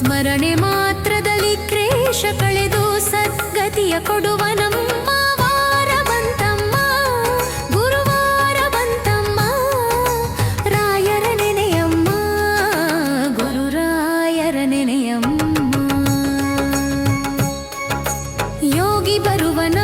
ಸ್ಮರಣೆ ಮಾತ್ರದಲ್ಲಿ ಕ್ಲೇಶ ಕಳೆದು ಸದ್ಗತಿಯ ಕೊಡುವ ನಮ್ಮ ವಾರ ಬಂತಮ್ಮ. ಗುರುವಾರ ಬಂತಮ್ಮ. ರಾಯರ ನೆನೆಯಮ್ಮ. ಗುರುರಾಯರ ನೆನೆಯಮ್ಮ. ಯೋಗಿ ಬರುವನ